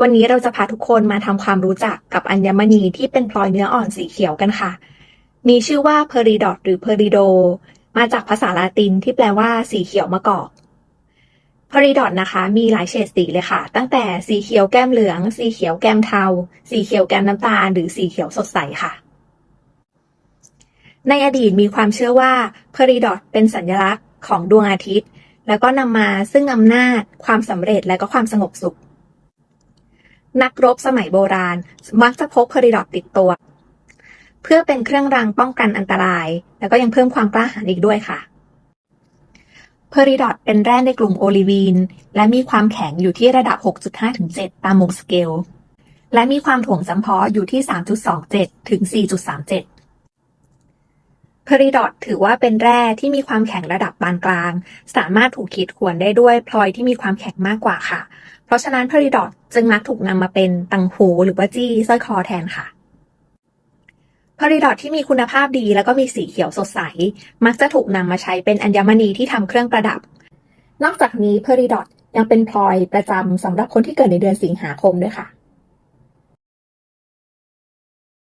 วันนี้เราจะพาทุกคนมาทำความรู้จักกับอัญมณีที่เป็นพลอยเนื้ออ่อนสีเขียวกันค่ะ มีชื่อว่าเพอริดอ t หรือเพอริโด มาจากภาษาลาตินที่แปลว่าสีเขียวมะกอกเพอริดอ t นะคะ มีหลายเฉดสีเลยค่ะ ตั้งแต่สีเขียวแก้มเหลือง สีเขียวแก้มเทา สีเขียวแก้มน้ำตาล หรือสีเขียวสดใสค่ะ ในอดีตมีความเชื่อว่าเพอริดอ t เป็นสัญลักษณ์ของดวงอาทิตย์ แล้วก็นำมาซึ่งอำนาจ ความสำเร็จและก็ความสงบสุข นักรบสมัยโบราณ มักจะพกเพริดอ t ติดตัว เพื่อเป็นเครื่องรางป้องกันอันตราย แล้วก็ยังเพิ่มความกล้าหาญอีกด้วยค่ะเพริดอ t เป็นแร่ในกลุ่มโอลิวีน และมีความแข็งอยู่ที่ระดับ 6.5-7ตามมงสเกล และมีความถ่วงจำเพาะอยู่ที่ 3.27 ถึง 4.37 พริดอ t ถือว่าเป็นแร่ที่มีความแข็งระดับปานกลาง สามารถถูกขีดข่วนได้ด้วยพลอยที่มีความแข็งมากกว่าค่ะ เพราะฉะนั้นพริดอ t จึงมักถูกนำมาเป็นตังหูหรือว่าจี้สร้อยคอแทนค่ะพริดอ t ที่มีคุณภาพดีแล้วก็มีสีเขียวสดใส มักจะถูกนำมาใช้เป็นอัญมณีที่ทำเครื่องประดับ นอกจากนี้พริดอ t ยังเป็นพลอยประจำสำหรับคนที่เกิดในเดือนสิงหาคมด้วยค่ะ